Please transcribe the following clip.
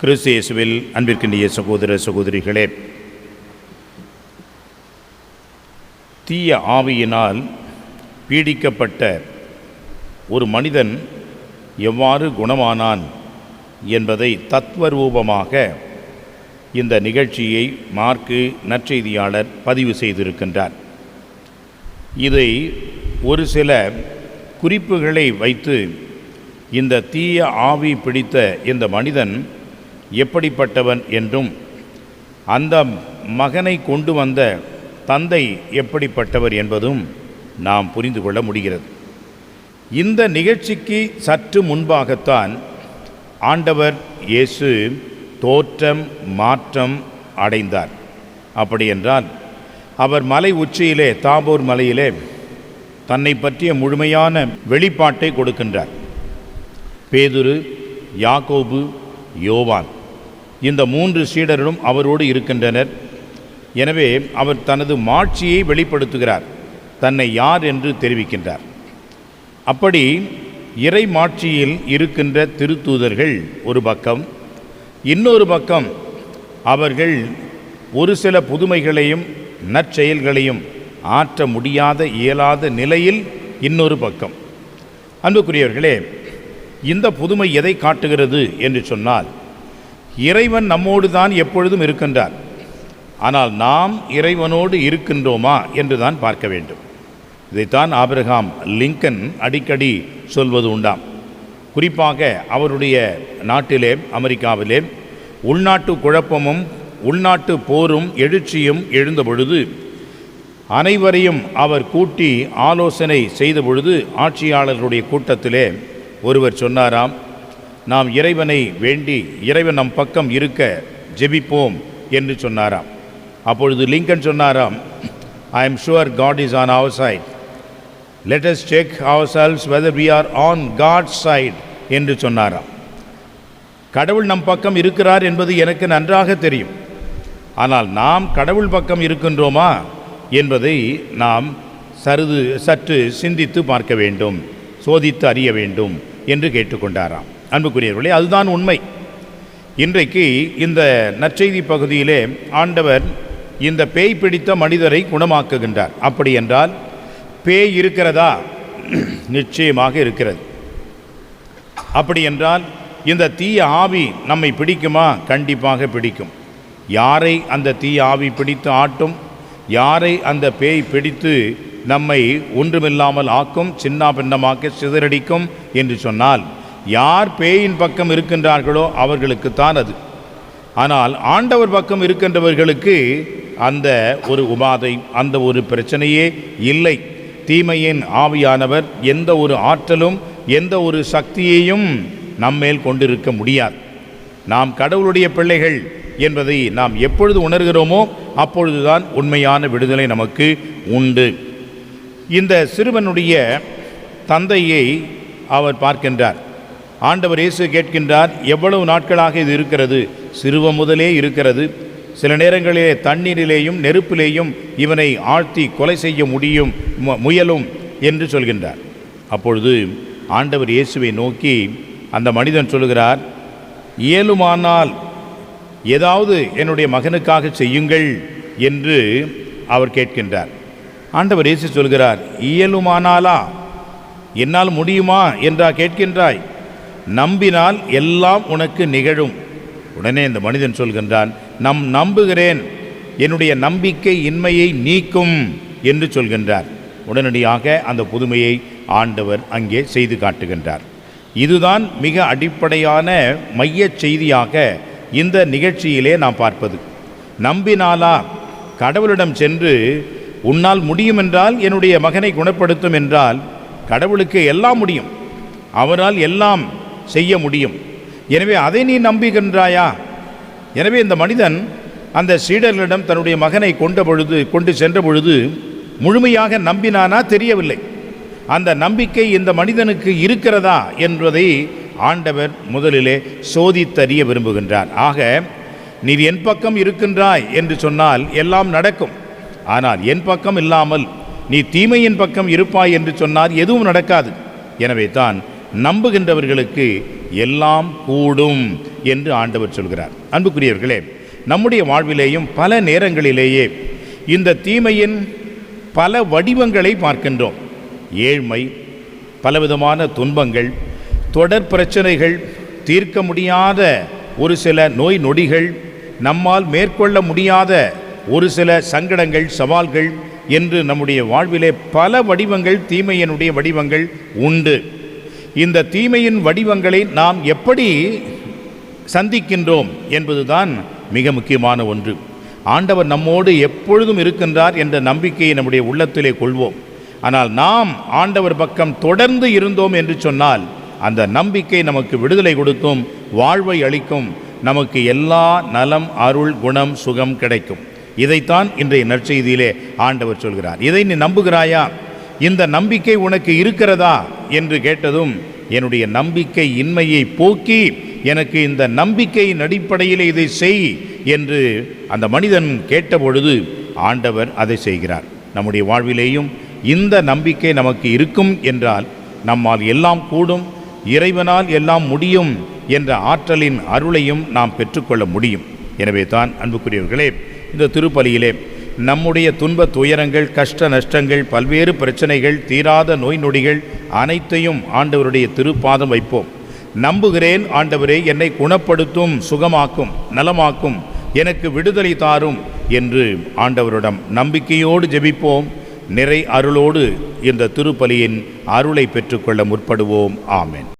கிறிஸ்து இயேசுவில் அன்பிற்கின்ற சகோதர சகோதரிகளே தீய ஆவியினால் பீடிக்கப்பட்ட ஒரு மனிதன் எவ்வாறு குணமானான் என்பதை தத்வரூபமாக இந்த நிகழ்ச்சியை மார்க்கு நற்செய்தியாளர் பதிவு செய்திருக்கின்றார். இதை ஒரு சில குறிப்புகளை வைத்து இந்த தீய ஆவி பிடித்த இந்த மனிதன் எப்படிப்பட்டவன் என்றும் அந்த மகனை கொண்டு வந்த தந்தை எப்படிப்பட்டவர் என்பதும் நாம் புரிந்து கொள்ள முடிகிறது. இந்த நிகழ்ச்சிக்கு சற்று முன்பாகத்தான் ஆண்டவர் இயேசு தோற்றம் மாற்றம் அடைந்தார். அப்படியென்றால் அவர் மலை உச்சியிலே தாபோர் மலையிலே தன்னை பற்றிய முழுமையான வெளிப்பாட்டை கொடுக்கின்றார். பேதுரு யாக்கோபு யோவான். இந்த மூன்று சீடர்களும் அவரோடு இருக்கின்றனர். எனவே அவர் தனது மாட்சியை வெளிப்படுத்துகிறார். தன்னை யார் என்று தெரிவிக்கின்றார். அப்படி இறை மாட்சியில் இருக்கின்ற திருத்தூதர்கள் ஒரு பக்கம் இன்னொரு பக்கம் அவர்கள் ஒரு சில புதுமைகளையும் நற்செயல்களையும் ஆற்ற முடியாத இயலாத நிலையில் இன்னொரு பக்கம். அன்புக்குரியவர்களே இந்த புதுமை எதை காட்டுகிறது என்று சொன்னால் இறைவன் நம்மோடு தான் எப்பொழுதும் இருக்கின்றார் ஆனால் நாம் இறைவனோடு இருக்கின்றோமா என்று தான் பார்க்க வேண்டும். இதைத்தான் ஆபிரகாம் லிங்கன் அடிக்கடி சொல்வது உண்டாம். குறிப்பாக அவருடைய நாட்டிலே அமெரிக்காவிலே உள்நாட்டு குழப்பமும் உள்நாட்டு போரும் எழுச்சியும் எழுந்த பொழுது அனைவரையும் அவர் கூட்டி ஆலோசனை செய்த பொழுது ஆட்சியாளர்களுடைய கூட்டத்திலே ஒருவர் சொன்னாராம் நாம் இறைவனை வேண்டி இறைவன் நம் பக்கம் இருக்க ஜெபிப்போம் என்று சொன்னாராம். அப்பொழுது லிங்கன் சொன்னாராம் I am sure God is on our side let us check ourselves whether we are on God side என்று சொன்னாராம். கடவுள் நம் பக்கம் இருக்கிறார் என்பது எனக்கு நன்றாக தெரியும். ஆனால் நாம் கடவுள் பக்கம் இருக்கின்றோமா என்பதை நாம் சருது சற்று சிந்தித்து பார்க்க வேண்டும் சோதித்து அறிய வேண்டும் என்று கேட்டுக்கொண்டாராம். அன்புக்குரியவர்களே அதுதான் உண்மை. இன்றைக்கு இந்த நற்செய்தி பகுதியிலே ஆண்டவர் இந்த பேய் பிடித்த மனிதரை குணமாக்குகின்றார். அப்படி என்றால் பேய் இருக்கிறதா? நிச்சயமாக இருக்கிறது. அப்படி என்றால் இந்த தீய ஆவி நம்மை பிடிக்குமா? கண்டிப்பாக பிடிக்கும். யாரை அந்த தீய ஆவி பிடித்து ஆட்டும்? யாரை அந்த பேய் பிடித்து நம்மை ஒன்றுமில்லாமல் ஆக்கும் சின்ன பின்னமாக்க சிதறடிக்கும் என்று சொன்னால் யார் பேயின் பக்கம் இருக்கின்றார்களோ அவர்களுக்குத்தான் அது. ஆனால் ஆண்டவர் பக்கம் இருக்கின்றவர்களுக்கு அந்த ஒரு உபாதை அந்த ஒரு பிரச்சனையே இல்லை. தீமையின் ஆவியானவர் எந்த ஒரு ஆற்றலும் எந்த ஒரு சக்தியையும் நம்மேல் கொண்டிருக்க முடியாது. நாம் கடவுளுடைய பிள்ளைகள் என்பதை நாம் எப்பொழுது உணர்கிறோமோ அப்பொழுதுதான் உண்மையான விடுதலை நமக்கு உண்டு. இந்த சிறுவனுடைய தந்தையை அவர் பார்க்கின்றார். ஆண்டவர் இயேசு கேட்கின்றார் எவ்வளவு நாட்களாக இது இருக்கிறது? சிறுவ முதலே இருக்கிறது. சில நேரங்களிலே தண்ணீரிலேயும் நெருப்பிலேயும் இவனை ஆழ்த்தி கொலை செய்ய முடியும் மு- முயலும் என்று சொல்கின்றார். அப்பொழுது ஆண்டவர் இயேசுவை நோக்கி அந்த மனிதன் சொல்கிறார் இயலுமானால் ஏதாவது என்னுடைய மகனுக்காக செய்யுங்கள் என்று அவர் கேட்கின்றார். ஆண்டவர் இயேசு சொல்கிறார் இயலுமானாலா என்னால் முடியுமா? என்றா கேட்கின்றாய். நம்பினால் எல்லாம் உனக்கு நிகழும். உடனே இந்த மனிதன் சொல்கின்றான் நம் நம்புகிறேன். என்னுடைய நம்பிக்கை இன்மையை நீக்கும் என்று சொல்கின்றார். உடனடியாக அந்த புதுமையை ஆண்டவர் அங்கே செய்து காட்டுகின்றார். இதுதான் மிக அடிப்படையான மையச் செய்தியாக இந்த நிகழ்ச்சியிலே நாம் பார்ப்பது. நம்பினாலா கடவுளிடம் சென்று உன்னால் முடியும் என்றால் என்னுடைய மகனை குணப்படுத்தும் என்றால் கடவுளுக்கு எல்லாம் முடியும். அவரால் எல்லாம் செய்ய முடியும். எனவே அதை நீ நம்புகின்றாயா எனவே இந்த மனிதன் அந்த சீடர்களிடம் தன்னுடைய மகனை கொண்ட பொழுது கொண்டு சென்ற பொழுது முழுமையாக நம்பினானா தெரியவில்லை. அந்த நம்பிக்கை இந்த மனிதனுக்கு இருக்கிறதா என்பதை ஆண்டவர் முதலிலே சோதித்தறிய விரும்புகின்றார். ஆக நீ என் பக்கம் இருக்கின்றாய் என்று சொன்னால் எல்லாம் நடக்கும். ஆனால் என் பக்கம் இல்லாமல் நீ தீமையின் பக்கம் இருப்பாய் என்று சொன்னால் எதுவும் நடக்காது. எனவே தான் நம்புகின்றவர்களுக்கு எல்லாம் கூடும் என்று ஆண்டவர் சொல்கிறார். அன்புக்குரியவர்களே நம்முடைய வாழ்விலேயும் பல நேரங்களிலேயே இந்த தீமையின் பல வடிவங்களை பார்க்கின்றோம். ஏழ்மை பலவிதமான துன்பங்கள் தொடர் பிரச்சனைகள் தீர்க்க முடியாத ஒரு சில நோய் நொடிகள் நம்மால் மேற்கொள்ள முடியாத ஒரு சில சங்கடங்கள் சவால்கள் என்று நம்முடைய வாழ்விலே பல வடிவங்கள் தீமையினுடைய வடிவங்கள் உண்டு. இந்த தீமையின் வடிவங்களை நாம் எப்படி சந்திக்கின்றோம் என்பதுதான் மிக முக்கியமான ஒன்று. ஆண்டவர் நம்மோடு எப்பொழுதும் இருக்கின்றார் என்ற நம்பிக்கையை நம்முடைய உள்ளத்திலே கொள்வோம். ஆனால் நாம் ஆண்டவர் பக்கம் தொடர்ந்து இருந்தோம் என்று சொன்னால் அந்த நம்பிக்கை நமக்கு விடுதலை கொடுத்தும் வாழ்வை அளிக்கும் நமக்கு எல்லா நலம் அருள் குணம் சுகம் கிடைக்கும். இதைத்தான் இன்றைய நற்செய்தியிலே ஆண்டவர் சொல்கிறார். இதை நீ நம்புகிறாயா? இந்த நம்பிக்கை உனக்கு இருக்கிறதா? என்று கேட்டதும் என்னுடைய நம்பிக்கை இன்மையை போக்கி எனக்கு இந்த நம்பிக்கையின் அடிப்படையில் இதை செய் என்று அந்த மனிதன் கேட்டபொழுது ஆண்டவர் அதை செய்கிறார். நம்முடைய வாழ்விலேயும் இந்த நம்பிக்கை நமக்கு இருக்கும் என்றால் நம்மால் எல்லாம் கூடும் இறைவனால் எல்லாம் முடியும் என்ற ஆற்றலின் அருளையும் நாம் பெற்றுக்கொள்ள முடியும். எனவே தான் அன்புக்குரியவர்களே இந்த திருப்பலியிலே நம்முடைய துன்ப துயரங்கள் கஷ்ட நஷ்டங்கள் பல்வேறு பிரச்சனைகள் தீராத நோய் நொடிகள் அனைத்தையும் ஆண்டவருடைய திருப்பாதம் வைப்போம். நம்புகிறேன் ஆண்டவரே என்னை குணப்படுத்தும் சுகமாக்கும் நலமாக்கும் எனக்கு விடுதலை தாரும் என்று ஆண்டவரிடம் நம்பிக்கையோடு ஜெபிப்போம். நிறை அருளோடு இந்த திருப்பலியின் அருளை பெற்றுக்கொள்ள முற்படுவோம். ஆமேன்.